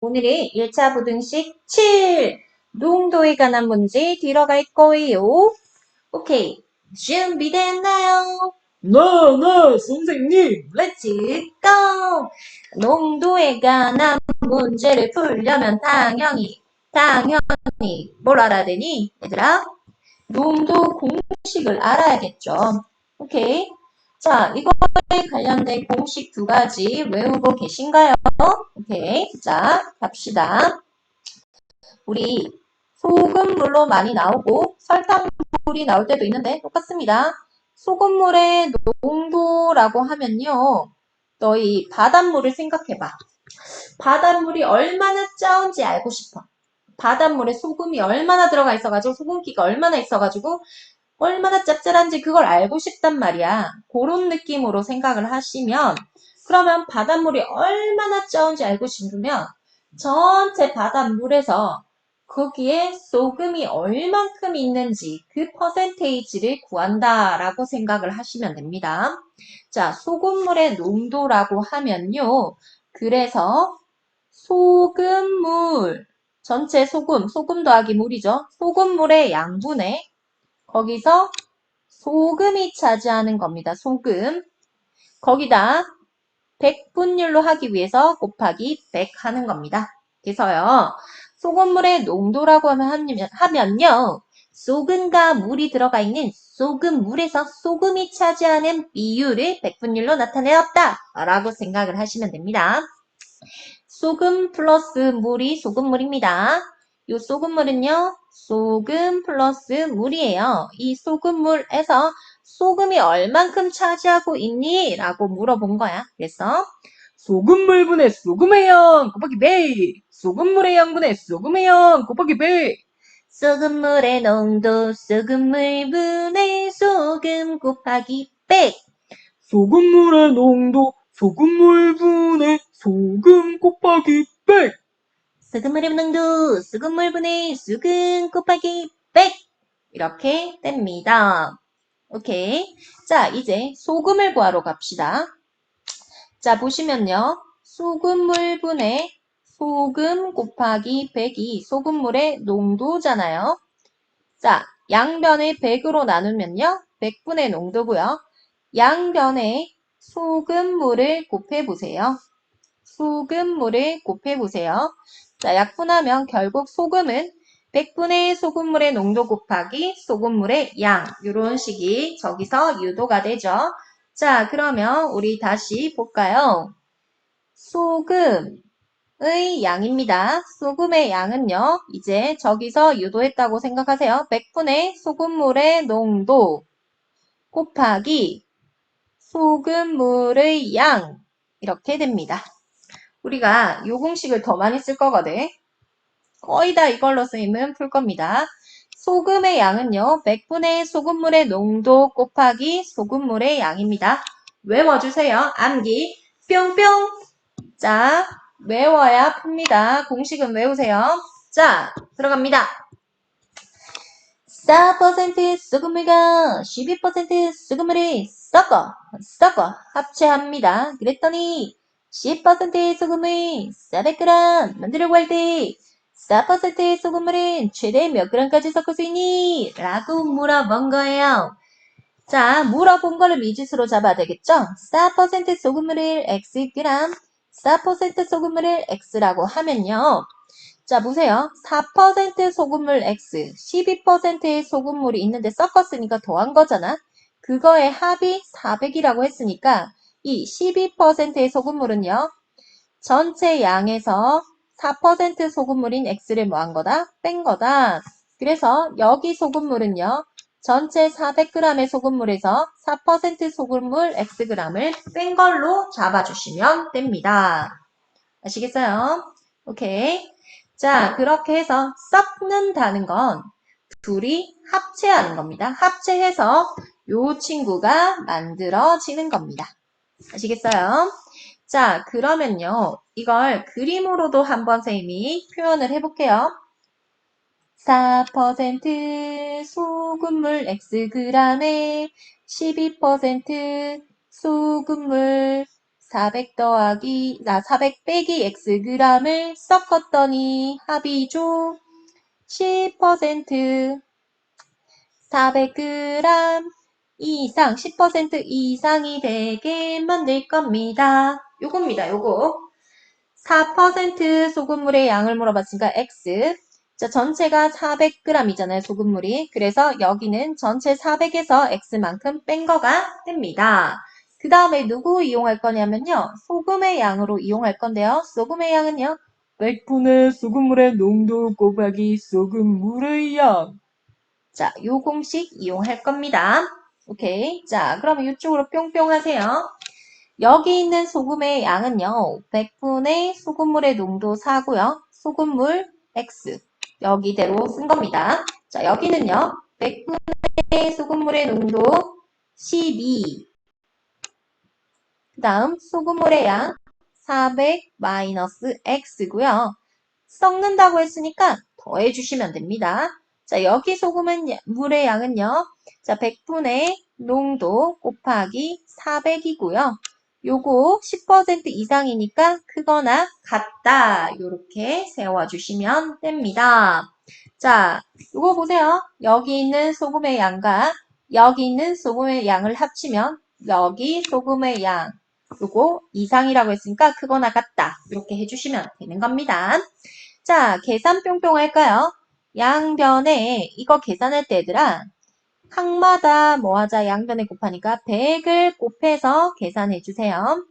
오늘의 1차 부등식 7 농도에 관한 문제 들어갈 거예요. 오케이. 준비됐나요? 네, 네, 선생님. Let's go! 농도에 관한 문제를 풀려면 당연히, 당연히 뭘 알아야 되니? 얘들아? 농도 공식을 알아야겠죠. 오케이. 자, 이거에 관련된 공식 두 가지 외우고 계신가요? 오케이. 자, 갑시다. 우리 소금물로 많이 나오고 설탕물이 나올 때도 있는데 똑같습니다. 소금물의 농도라고 하면요. 너희 바닷물을 생각해봐. 바닷물이 얼마나 짜은지 알고 싶어. 바닷물에 소금이 얼마나 들어가 있어가지고 소금기가 얼마나 있어가지고 얼마나 짭짤한지 그걸 알고 싶단 말이야. 그런 느낌으로 생각을 하시면 그러면 바닷물이 얼마나 짜은지 알고 싶으면 전체 바닷물에서 거기에 소금이 얼만큼 있는지 그 퍼센테이지를 구한다라고 생각을 하시면 됩니다. 자, 소금물의 농도라고 하면요. 그래서 소금물, 전체 소금, 소금 더하기 물이죠. 소금물의 양분에 거기서 소금이 차지하는 겁니다. 소금. 거기다 100분율로 하기 위해서 곱하기 100 하는 겁니다. 그래서요. 소금물의 농도라고 하면, 하면요. 소금과 물이 들어가 있는 소금물에서 소금이 차지하는 비율을 100분율로 나타내었다. 라고 생각을 하시면 됩니다. 소금 플러스 물이 소금물입니다. 이 소금물은요. 소금 플러스 물이에요. 이 소금물에서 소금이 얼만큼 차지하고 있니? 라고 물어본 거야. 그래서 소금물 분의 소금의 양 곱하기 100. 소금물의 양분의 소금의 양 곱하기 100. 소금물의 농도 소금물 분의 소금 곱하기 100 소금물의 농도 소금물 분의 소금 곱하기 100. 소금물의 농도 소금물분의 소금 곱하기 100 이렇게 됩니다. 오케이. 자, 이제 소금을 구하러 갑시다. 자, 보시면요. 소금 물분의 소금 곱하기 100이 소금물의 농도잖아요. 자, 양변을 100으로 나누면요. 100분의 농도고요. 양변에 소금물을 곱해보세요. 소금물을 곱해보세요. 자, 약분하면 결국 소금은 100분의 소금물의 농도 곱하기 소금물의 양. 이런 식이 저기서 유도가 되죠. 자, 그러면 우리 다시 볼까요? 소금의 양입니다. 소금의 양은요, 이제 저기서 유도했다고 생각하세요. 100분의 소금물의 농도 곱하기 소금물의 양. 이렇게 됩니다. 우리가 요 공식을 더 많이 쓸 거거든. 거의 다 이걸로 쓰이면 풀 겁니다. 소금의 양은요, 100분의 소금물의 농도 곱하기 소금물의 양입니다. 외워주세요. 암기 뿅뿅. 자, 외워야 풉니다. 공식은 외우세요. 자, 들어갑니다. 4% 소금물과 12% 소금물을 섞어, 섞어 합체합니다. 그랬더니 10%의 소금을 400g 만들려고 할 때 4%의 소금물은 최대 몇 g까지 섞을 수 있니? 라고 물어본 거예요. 자, 물어본 거를 미지수로 잡아야 되겠죠? 4% 소금물을 xg, 4% 소금물을 x라고 하면요. 자, 보세요. 4% 소금물 x, 12%의 소금물이 있는데 섞었으니까 더한 거잖아. 그거의 합이 400이라고 했으니까 이 12%의 소금물은요. 전체 양에서 4% 소금물인 x를 뭐한 거다? 뺀 거다. 그래서 여기 소금물은요. 전체 400g의 소금물에서 4% 소금물 xg을 뺀 걸로 잡아주시면 됩니다. 아시겠어요? 오케이. 자, 그렇게 해서 섞는다는 건 둘이 합체하는 겁니다. 합체해서 요 친구가 만들어지는 겁니다. 아시겠어요? 자, 그러면요. 이걸 그림으로도 한번 선생님이 표현을 해볼게요. 4% 소금물 xg에 12% 소금물 400 더하기, 나 400 빼기 x g을 섞었더니 합이죠. 10% 400g 이상, 10% 이상이 되게 만들 겁니다. 요겁니다, 요거. 4% 소금물의 양을 물어봤으니까 x. 자, 전체가 400g이잖아요, 소금물이. 그래서 여기는 전체 400에서 x만큼 뺀 거가 됩니다. 그 다음에 누구 이용할 거냐면요. 소금의 양으로 이용할 건데요. 소금의 양은요. 100분의 소금물의 농도 곱하기 소금물의 양. 자, 요 공식 이용할 겁니다. 오케이. 자, 그러면 이쪽으로 뿅뿅 하세요. 여기 있는 소금의 양은요. 100분의 소금물의 농도 4고요. 소금물 X. 여기대로 쓴 겁니다. 자, 여기는요. 100분의 소금물의 농도 12. 그 다음 소금물의 양 400 마이너스 X고요. 섞는다고 했으니까 더해주시면 됩니다. 자, 여기 소금은 야- 물의 양은요. 자, 100분의 농도 곱하기 400이고요. 요거 10% 이상이니까 크거나 같다. 요렇게 세워주시면 됩니다. 자, 요거 보세요. 여기 있는 소금의 양과 여기 있는 소금의 양을 합치면 여기 소금의 양 요거 이상이라고 했으니까 크거나 같다. 이렇게 해주시면 되는 겁니다. 자, 계산 뿅뿅 할까요? 양변에 이거 계산할 때 얘들아 항마다 뭐 하자 양변에 곱하니까 100을 곱해서 계산해 주세요.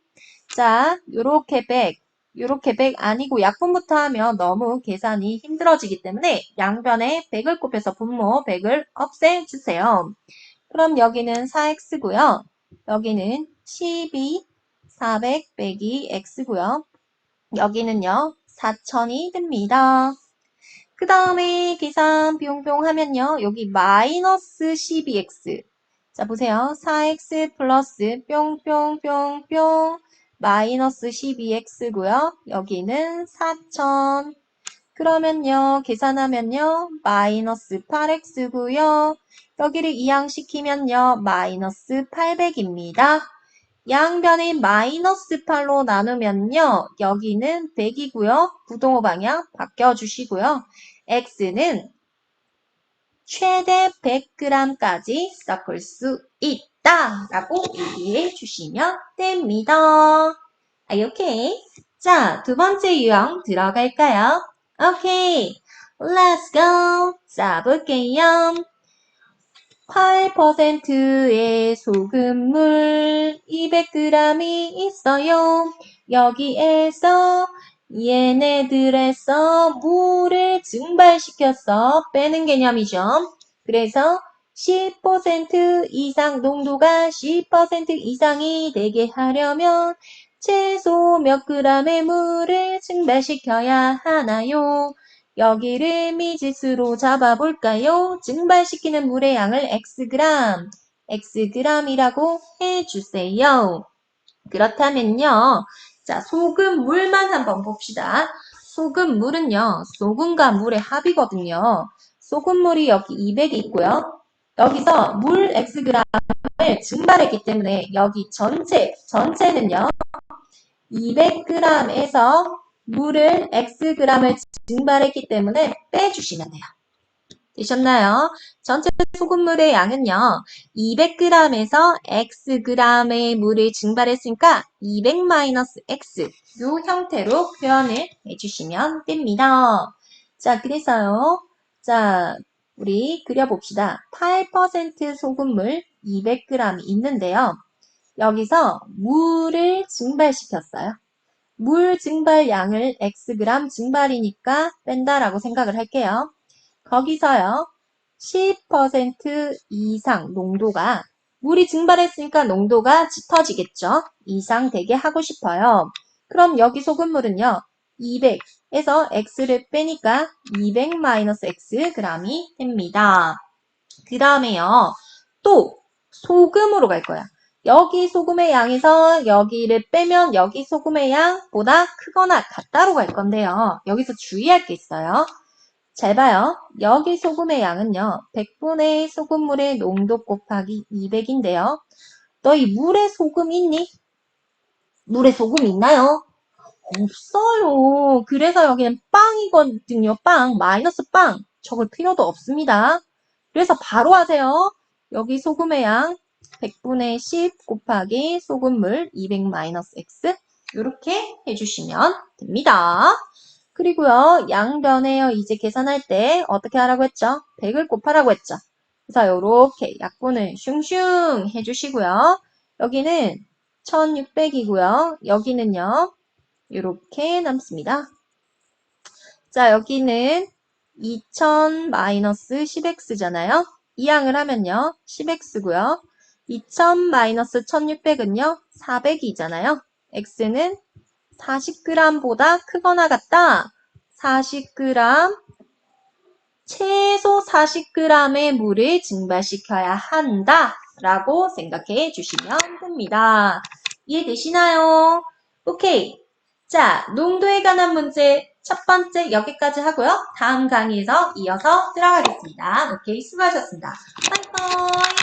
자, 요렇게 100, 요렇게 100 아니고 약분부터 하면 너무 계산이 힘들어지기 때문에 양변에 100을 곱해서 분모 100을 없애 주세요. 그럼 여기는 4x고요. 여기는 12, 400 빼기 x고요. 여기는요, 4천이 됩니다. 그 다음에 계산 뿅뿅 하면요. 여기 마이너스 12x. 자, 보세요. 4x 플러스 뿅뿅뿅뿅 마이너스 12x고요. 여기는 4천. 그러면요. 계산하면요. 마이너스 8x고요. 여기를 이항시키면요. 마이너스 800입니다. 양변에 마이너스 8로 나누면요. 여기는 100이고요. 부동호 방향 바뀌어주시고요. x는 최대 100g까지 섞을 수 있다. 라고 얘기해 주시면 됩니다. 아, 오케이. 자, 두 번째 유형 들어갈까요? 오케이. Let's go. 자, 볼게요. 8%의 소금물 200g이 있어요. 여기에서 얘네들에서 물을 증발시켜서 빼는 개념이죠. 그래서 10% 이상 농도가 10% 이상이 되게 하려면 최소 몇 g의 물을 증발시켜야 하나요? 여기를 미지수로 잡아볼까요? 증발시키는 물의 양을 xg, xg이라고 해주세요. 그렇다면요. 자, 소금, 물만 한번 봅시다. 소금, 물은요. 소금과 물의 합이거든요. 소금 물이 여기 200이 있고요. 여기서 물 xg을 증발했기 때문에 여기 전체, 전체는요. 200g에서 물을 xg을 증발했기 때문에 빼주시면 돼요. 되셨나요? 전체 소금물의 양은요. 200g에서 xg의 물을 증발했으니까 200-x 요 형태로 표현을 해주시면 됩니다. 자, 그래서요. 자, 우리 그려봅시다. 8% 소금물 200g 있는데요. 여기서 물을 증발시켰어요. 물 증발 양을 xg 증발이니까 뺀다라고 생각을 할게요. 거기서요. 10% 이상 농도가 물이 증발했으니까 농도가 짙어지겠죠. 이상 되게 하고 싶어요. 그럼 여기 소금물은요. 200에서 x를 빼니까 200-x g이 됩니다. 그 다음에요. 또 소금으로 갈 거야. 여기 소금의 양에서 여기를 빼면 여기 소금의 양보다 크거나 같다로 갈 건데요. 여기서 주의할 게 있어요. 잘 봐요. 여기 소금의 양은요. 100분의 소금물의 농도 곱하기 200인데요. 너희 물에 소금 있니? 물에 소금이 있나요? 없어요. 그래서 여기는 빵이거든요. 빵, 마이너스 빵. 적을 필요도 없습니다. 그래서 바로 하세요. 여기 소금의 양 100분의 10 곱하기 소금물 200 마이너스 x 이렇게 해주시면 됩니다. 그리고요, 양변에요. 이제 계산할 때 어떻게 하라고 했죠? 100을 곱하라고 했죠. 그래서 이렇게 약분을 슝슝 해주시고요. 여기는 1600이고요. 여기는요. 이렇게 남습니다. 자, 여기는 2000 마이너스 10x잖아요. 이 양을 하면요. 10x고요. 2000 마이너스 1600은요. 400이잖아요. x는 40g보다 크거나 같다. 40g, 최소 40g의 물을 증발시켜야 한다. 라고 생각해 주시면 됩니다. 이해되시나요? 오케이. 자, 농도에 관한 문제 첫 번째 여기까지 하고요. 다음 강의에서 이어서 들어가겠습니다. 오케이, 수고하셨습니다. 빠이빠이.